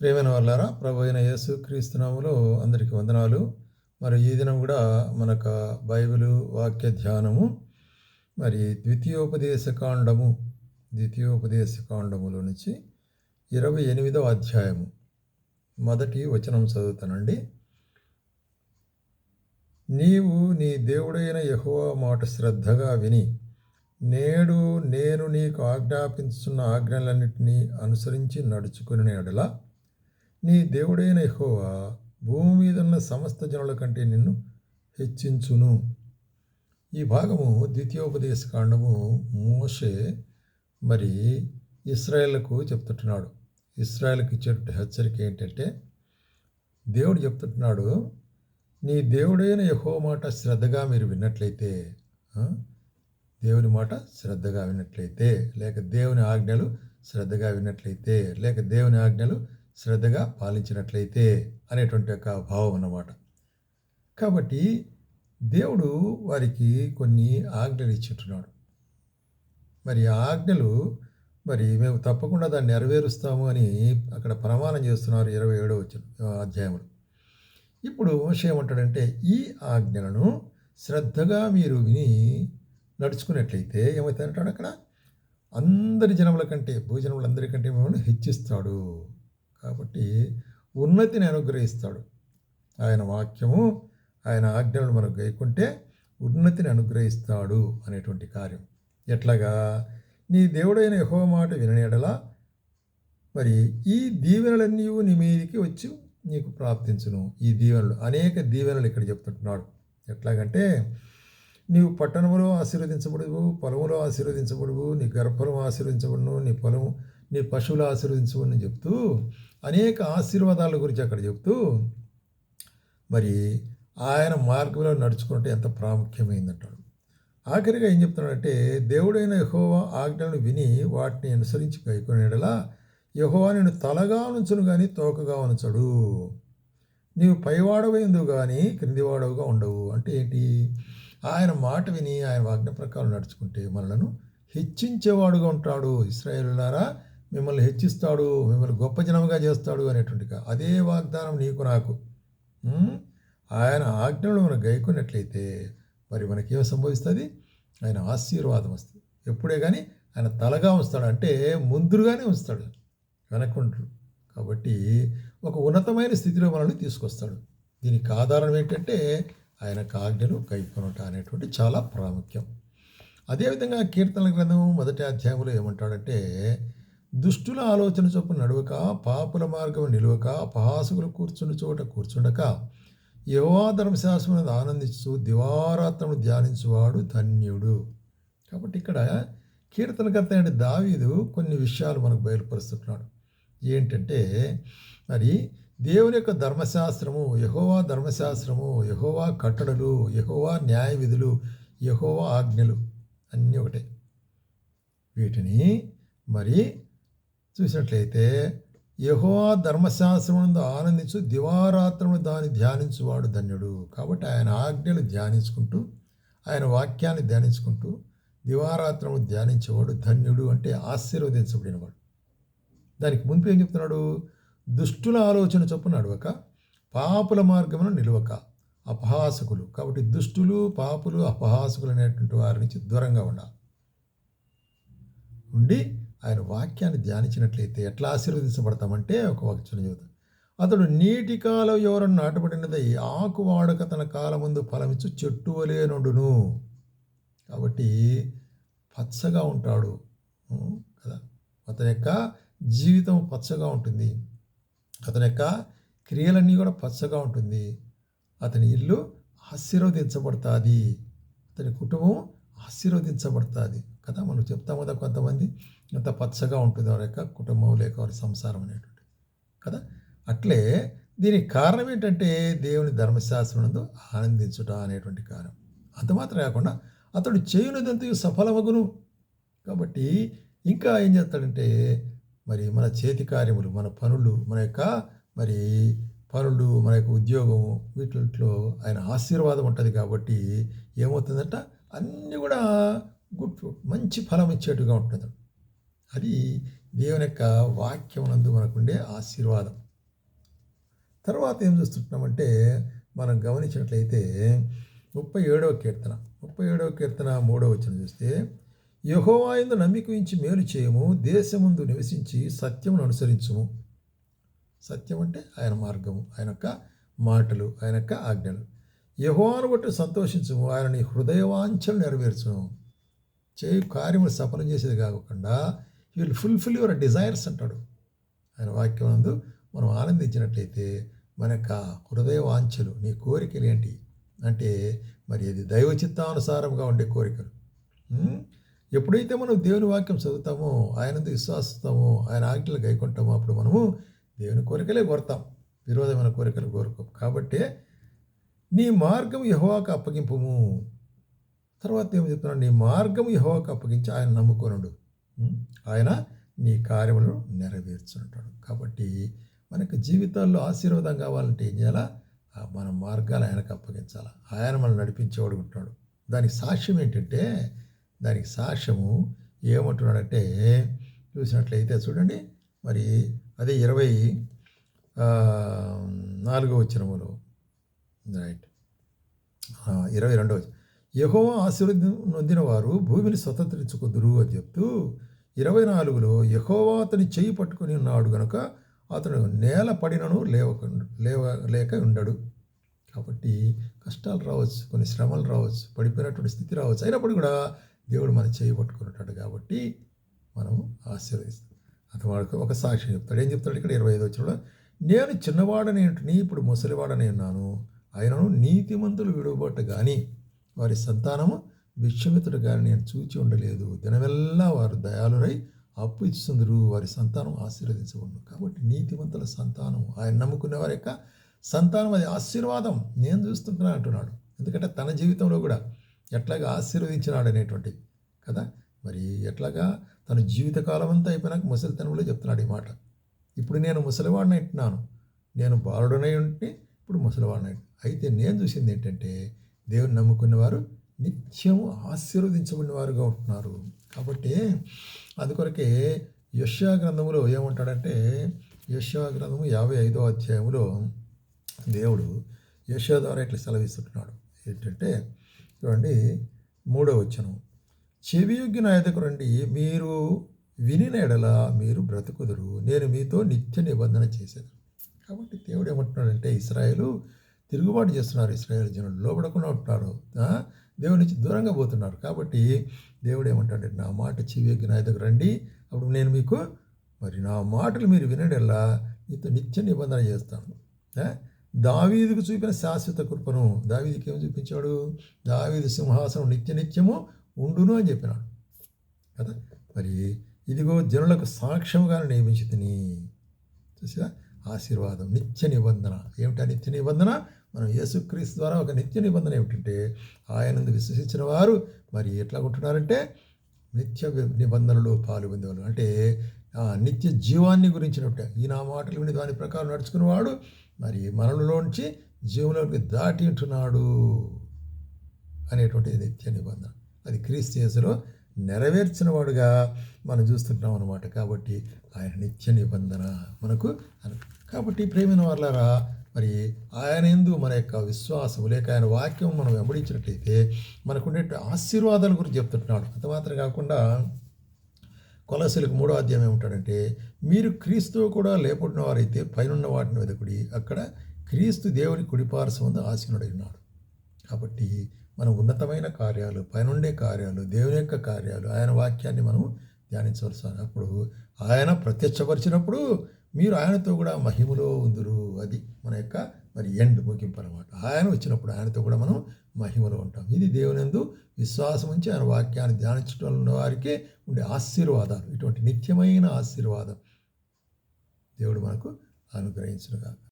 ప్రేమైన వాళ్ళారా ప్రభు అయిన యేసు క్రీస్తునాములో అందరికీ వందనాలు. మరి ఈ దినం కూడా మనకు బైబిల్ వాక్య ధ్యానము మరి ద్వితీయోపదేశ కాండము ద్వితీయోపదేశ కాండములో నుంచి ఇరవై ఎనిమిదవ అధ్యాయము మొదటి వచనం చదువుతానండి. నీవు నీ దేవుడైన యహోవా మాట శ్రద్ధగా విని నేడు నేను నీకు ఆజ్ఞాపించున్న ఆజ్ఞలన్నింటినీ అనుసరించి నడుచుకుని ఎడల నీ దేవుడైన ఎహోవా భూమి మీద ఉన్న సమస్త జనుల కంటే నిన్ను హెచ్చించును. ఈ భాగము ద్వితీయోపదేశ కాండము మోషే మరి ఇస్రాయేళ్ళకు చెప్తుంటున్నాడు. ఇస్రాయేల్కి ఇచ్చేటువంటి హెచ్చరిక ఏంటంటే దేవుడు చెప్తుంటున్నాడు నీ దేవుడైన యహో మాట శ్రద్ధగా మీరు విన్నట్లయితే దేవుని మాట శ్రద్ధగా విన్నట్లయితే లేక దేవుని ఆజ్ఞలు శ్రద్ధగా విన్నట్లయితే లేక దేవుని ఆజ్ఞలు శ్రద్ధగా పాలించినట్లయితే అనేటువంటి ఒక భావం అన్నమాట. కాబట్టి దేవుడు వారికి కొన్ని ఆజ్ఞలు ఇచ్చింటున్నాడు మరి ఆజ్ఞలు మరి మేము తప్పకుండా దాన్ని నెరవేరుస్తాము అని అక్కడ ప్రమాణం చేస్తున్నారు ఇరవై ఏడో వచ్చిన అధ్యాయంలో. ఇప్పుడు ఏమంటాడంటే ఈ ఆజ్ఞలను శ్రద్ధగా మీరు విని నడుచుకున్నట్లయితే ఏమవుతాయంటాడు అక్కడ? అందరి జనముల కంటే భూజనములందరికంటే మిమ్మల్ని హెచ్చిస్తాడు. కాబట్టి ఉన్నతిని అనుగ్రహిస్తాడు. ఆయన వాక్యము ఆయన ఆజ్ఞలను మనం గైకుంటే ఉన్నతిని అనుగ్రహిస్తాడు అనేటువంటి కార్యం. ఎట్లాగా? నీ దేవుడైన యహో మాట విననేడలా మరి ఈ దీవెనలన్నీ నీ మీదికి వచ్చి నీకు ప్రాప్తించును. ఈ దీవెనలు అనేక దీవెనలు ఇక్కడ చెప్తుంటున్నాడు. ఎట్లాగంటే నీవు పట్టణంలో ఆశీర్వదించబడువు పొలములో ఆశీర్వదించబడువు నీ గర్భఫలం ఆశీర్వదించబడును నీ పొలము నీ పశువులు ఆశీర్వదించబడును చెప్తూ అనేక ఆశీర్వాదాల గురించి అక్కడ చెప్తూ మరి ఆయన మార్గంలో నడుచుకుంటే ఎంత ప్రాముఖ్యమైందంటాడు. ఆఖరిగా ఏం చెప్తున్నాడంటే దేవుడైన యహోవా ఆజ్ఞలను విని వాటిని అనుసరించి పైకొనేడలా యహోవా నేను తలగా ఉంచును కానీ తోకగా ఉంచడు. నీవు పైవాడవైందు కానీ క్రిందివాడవుగా ఉండవు. అంటే ఏంటి? ఆయన మాట విని ఆయన ఆజ్ఞ ప్రకారం నడుచుకుంటే మనలను హెచ్చించేవాడుగా ఉంటాడు. ఇస్రాయేలులారా మిమ్మల్ని హెచ్చిస్తాడు మిమ్మల్ని గొప్ప జనముగా చేస్తాడు అనేటువంటి అదే వాగ్దానం నీకు నాకు. ఆయన ఆజ్ఞలు మనం గైకున్నట్లయితే మరి మనకేం సంభవిస్తుంది? ఆయన ఆశీర్వాదం వస్తుంది. ఎప్పుడే కానీ ఆయన తలగా ఉంచుతాడు. అంటే ముందుగానే ఉంచుతాడు. వెనకుంటాడు కాబట్టి ఒక ఉన్నతమైన స్థితిలో మనల్ని తీసుకొస్తాడు. దీనికి ఆధారం ఏంటంటే ఆయన ఆజ్ఞలు కైకొనట అనేటువంటి చాలా ప్రాముఖ్యం. అదేవిధంగా కీర్తన గ్రంథం మొదటి అధ్యాయంలో ఏమంటాడంటే దుష్టుల ఆలోచన చొప్పున నడువక పాపుల మార్గం నిలువక అపహాసకులు కూర్చుని చోట కూర్చుండక యవా ధర్మశాస్త్రం ఆనందిస్తూ దివారాత్రము ధ్యానించువాడు ధన్యుడు. కాబట్టి ఇక్కడ కీర్తనకర్త అయిన దావీదు కొన్ని విషయాలు మనకు బయలుపరుస్తున్నాడు. ఏంటంటే మరి దేవుని యొక్క ధర్మశాస్త్రము యహోవా ధర్మశాస్త్రము యహోవా కట్టడలు యహోవా న్యాయ విధులు యహోవా ఆజ్ఞలు అన్నీ ఒకటే. వీటిని మరి చూసినట్లయితే యహోవా ధర్మశాస్త్రమునందు ఆనందించు దివారాత్రమును దాన్ని ధ్యానించువాడు ధన్యుడు. కాబట్టి ఆయన ఆజ్ఞలు ధ్యానించుకుంటూ ఆయన వాక్యాన్ని ధ్యానించుకుంటూ దివారాత్రము ధ్యానించేవాడు ధన్యుడు అంటే ఆశీర్వదించబడినవాడు. దానికి ముందు ఏం చెప్తున్నాడు? దుష్టుల ఆలోచన చొప్పున నడవక పాపుల మార్గమును నిలవక అపహాసకులు. కాబట్టి దుష్టులు పాపులు అపహాసకులు అనేటువంటి వారి నుంచి దూరంగా ఉండాలి. ఉండి ఆయన వాక్యాన్ని ధ్యానించినట్లయితే ఎట్లా ఆశీర్వదించబడతామంటే ఒక వాక్యం చదువుతాం అతడు నీటి కాలం ఎవరన్నా నాటబడినదై ఆకు వాడక తన కాలముందు ఫలమిచ్చు చెట్టు వలె నుండును. కాబట్టి పచ్చగా ఉంటాడు కదా? అతని యొక్క జీవితం పచ్చగా ఉంటుంది. అతని యొక్క క్రియలన్నీ కూడా పచ్చగా ఉంటుంది. అతని ఇల్లు ఆశీర్వదించబడుతుంది. అతని కుటుంబం ఆశీర్వదించబడుతుంది కదా? మనం చెప్తాం కదా కొంతమంది. ఎంత పచ్చగా ఉంటుంది వారి యొక్క కుటుంబం లేక వారి సంసారం అనేటువంటి కదా? అట్లే దీనికి కారణం ఏంటంటే దేవుని ధర్మశాస్త్రం నందు ఆనందించుట అనేటువంటి కారణం. అంత మాత్రం కాకుండా అతడు చేయునదంతయు సఫలమగును. కాబట్టి ఇంకా ఏం చేస్తాడంటే మరి మన చేతి కార్యములు మన పనులు మన యొక్క మరి పనులు మన యొక్క ఉద్యోగం వీటిలో ఆయన ఆశీర్వాదం ఉంటుంది కాబట్టి ఏమవుతుందంట? అన్నీ కూడా గుడ్ ఫ్రూట్ మంచి ఫలం ఇచ్చేట్టుగా ఉంటుంది అది దేవుని యొక్క వాక్యం నందు మనకుండే ఆశీర్వాదం. తర్వాత ఏం చూస్తుంటున్నామంటే మనం గమనించినట్లయితే ముప్పై ఏడవ కీర్తన ముప్పై ఏడవ కీర్తన మూడవ వచ్చిన చూస్తే యహోవాయందు నమ్మిక ఉంచి మేలు చేయము దేశముందు నివసించి సత్యమును అనుసరించుము. సత్యం అంటే ఆయన మార్గము ఆయన యొక్క మాటలు ఆయన యొక్క ఆజ్ఞలు. యహోవాను బట్టి సంతోషించము ఆయన నీ హృదయవాంఛలు నెరవేర్చము. చేయు కార్యములు సఫలం చేసేది కాకుండా you will fulfil your desires అంటాడు. ఆయన వాక్యం నందు మనం ఆనందించినట్లయితే మన యొక్క హృదయ వాంఛలు నీ కోరికలు ఏంటి? అంటే మరి అది దైవ చిత్తానుసారంగా ఉండే కోరికలు. ఎప్పుడైతే మనం దేవుని వాక్యం చదువుతామో ఆయన విశ్వాసిస్తామో ఆయన ఆజ్ఞలు గైకుంటామో అప్పుడు మనము దేవుని కోరికలే కోరుతాం. విరోధమైన కోరికలు కోరుకోం. కాబట్టి నీ మార్గం యహోవాకు అప్పగింపము. తర్వాత ఏమి చెప్తున్నాడు? నీ మార్గం యహోవాకు అప్పగించి ఆయన నమ్ముకొనుడు. ఆయన నీ కార్యములను నెరవేర్చుంటాడు కాబట్టి మనకు జీవితాల్లో ఆశీర్వాదం కావాలంటే ఏం చేయాలా? మన మార్గాలు ఆయనకు అప్పగించాలి? ఆయన మనం నడిపించేవాడు ఉంటాడు. దానికి సాక్ష్యం ఏంటంటే దానికి సాక్ష్యము ఏమంటున్నాడంటే చూసినట్లయితే చూడండి మరి అదే ఇరవై నాలుగో వచ్చినములు రైట్. ఇరవై రెండవ యహో ఆశీర్వదం నొందిన వారు భూమిని స్వతంత్రించుకుందురు అని చెప్తూ ఇరవై నాలుగులో యహోవా అతని చెయ్యి పట్టుకొని ఉన్నాడు గనుక అతను నేల పడినను లేవక లేవ లేక ఉండడు. కాబట్టి కష్టాలు రావచ్చు కొన్ని శ్రమలు రావచ్చు పడిపోయినటువంటి స్థితి రావచ్చు. అయినప్పుడు కూడా దేవుడు మన చేయి పట్టుకున్నట్టు కాబట్టి మనం ఆశీర్వదిస్తాం. అతను వాడికి ఒక సాక్ష్యం చెప్తాడు. ఏం చెప్తాడు ఇక్కడ? ఇరవై ఐదు వచ్చిన నేను చిన్నవాడనే నీ ఇప్పుడు ముసలివాడనే ఉన్నాను. ఆయనను నీతిమంతులు విడువబట్ట కానీ వారి సంతానము భిక్షమితుడు గారిని నేను చూచి ఉండలేదు. దినవెల్లా వారు దయాలురై అప్పు ఇస్తుందరు వారి సంతానం ఆశీర్వదించబడును. కాబట్టి నీతివంతుల సంతానం ఆయన నమ్ముకునే వారి యొక్క సంతానం అది ఆశీర్వాదం. నేను చూస్తుంటున్నాను అంటున్నాడు. ఎందుకంటే తన జీవితంలో కూడా ఎట్లాగా ఆశీర్వదించినాడు అనేటువంటి కదా? మరి ఎట్లాగా తన జీవితకాలం అంతా అయిపోయినాక ముసలితనంలో చెప్తున్నాడు ఈ మాట. ఇప్పుడు నేను ముసలివాడిని అంటున్నాను. నేను బాలుడనై ఉంటే ఇప్పుడు ముసలివాడిని అయితే నేను చూసింది ఏంటంటే దేవుని నమ్ముకునేవారు నిత్యము ఆశీర్వదించబడిన వారుగా ఉంటున్నారు. కాబట్టి అందుకొరకే యశ్యా గ్రంథములో ఏమంటాడంటే యశ్యా గ్రంథము యాభై ఐదో అధ్యాయంలో దేవుడు యశ్యా ద్వారా ఇట్లా సెలవిస్తుంటున్నాడు. ఏంటంటే చూడండి మూడో వచ్చనం చెవియొగ్గిన ఎదకు రండి మీరు వినిన ఎడల మీరు బ్రతుకుదురు నేను మీతో నిత్య నిబంధన చేసేది కాబట్టి దేవుడు ఏమంటున్నాడంటే ఇస్రాయేలు తిరుగుబాటు చేస్తున్నారు ఇస్రాయేల్ జనులు లోబడకుండా ఉంటున్నారు దేవుడి నుంచి దూరంగా పోతున్నారు. కాబట్టి దేవుడు ఏమంటాడు నా మాట చెవియొగ్గి నా దగ్గర రండి. అప్పుడు నేను మీకు మరి నా మాటలు మీరు వినడల్లా మీతో నిత్య నిబంధన చేస్తాను. ఆ? దావీదుకు చూపిన శాశ్వత కృపను దావీదికి ఏం చూపించాడు? దావీదు సింహాసనం నిత్య నిత్యము ఉండును అని చెప్పినాడు. కదా? మరి ఇదిగో జనులకు సాక్ష్యంగా నియమించుతుంది చూసా ఆశీర్వాదం నిత్య నిబంధన. ఏమిటా నిత్య నిబంధన? మనం యేసుక్రీస్తు ద్వారా ఒక నిత్య నిబంధన ఏమిటంటే ఆయనందు విశ్వసించిన వారు మరి ఎట్లా ఉంటున్నారంటే నిత్య నిబంధనలు నిబంధనలో పాల్గొందేవాళ్ళు అంటే నిత్య జీవాన్ని గురించినట్టే ఈ నా మాటలు విని దాని ప్రకారం నడుచుకునేవాడు మరి మనలోంచి జీవంలోకి దాటి ఉంటున్నాడు అనేటువంటి నిత్య నిబంధన. అది క్రీస్తు యేసులో నెరవేర్చిన వాడుగా మనం చూస్తున్నాం అనమాట కాబట్టి ఆయన నిత్య నిబంధన మనకు కాబట్టి ప్రేమైన వాళ్ళారా మరి ఆయన ఎందు మన యొక్క విశ్వాసం లేక ఆయన వాక్యం మనం వెంబడించినట్లయితే మనకుండే ఆశీర్వాదాల గురించి చెప్తుంటున్నాడు. అంత మాత్రం కాకుండా కొలసలకు మూడో అధ్యాయం ఏమంటాడంటే మీరు క్రీస్తు కూడా లేపడిన వారైతే పైనున్న వాటిని వెదకుడి అక్కడ క్రీస్తు దేవుని కుడిపార్శ్వం ముందు ఆసీనుడై ఉన్నాడు. కాబట్టి మనం ఉన్నతమైన కార్యాలు పైనుండే కార్యాలు దేవుని యొక్క కార్యాలు ఆయన వాక్యాన్ని మనం ధ్యానించవలసిన అప్పుడు ఆయన ప్రత్యక్షపరిచినప్పుడు మీరు ఆయనతో కూడా మహిమలో ఉందరు. అది మన యొక్క మరి ఎండ్ ముగింపు అనమాట ఆయన వచ్చినప్పుడు ఆయనతో కూడా మనం మహిమలో ఉంటాం. ఇది దేవునందు విశ్వాసం ఉంచి ఆయన వాక్యాన్ని ధ్యానించడం ఉన్న వారికి ఉండే ఆశీర్వాదాలు. ఇటువంటి నిత్యమైన ఆశీర్వాదం దేవుడు మనకు అనుగ్రహించునుగా